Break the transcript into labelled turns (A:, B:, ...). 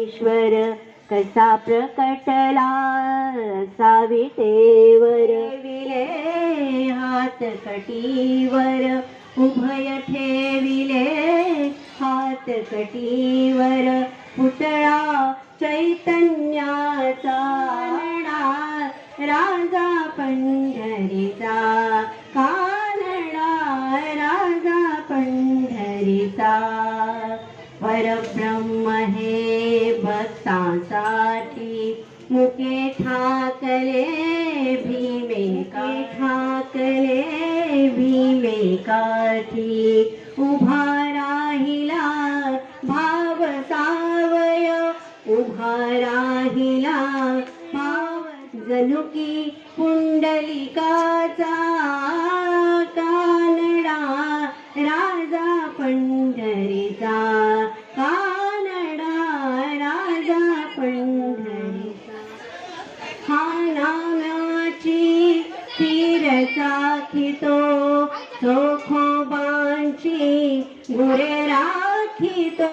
A: ईश्वर कसा प्रकटला? सावितेवर. विले हात कटीवर. उभय ठेविले हात कटीवर. पुतळा चैतन्याचा. राजा पंढरीचा. कानडा. राजा पंढरीचा. परब्रह्म हे भक्तांसाठी। मुके ठाकले भीमे का ठाकले भीमे काठी उभा राहिला भाव सावय उभा राहिला भाव जनुकी कुंडलिकाचा पुंडलिकाचा कानडा राजा पंढरीचा कानडा राजा पंढरीचा हा नामाची तीरचा खितो चोखोबांची गुरे राखितो.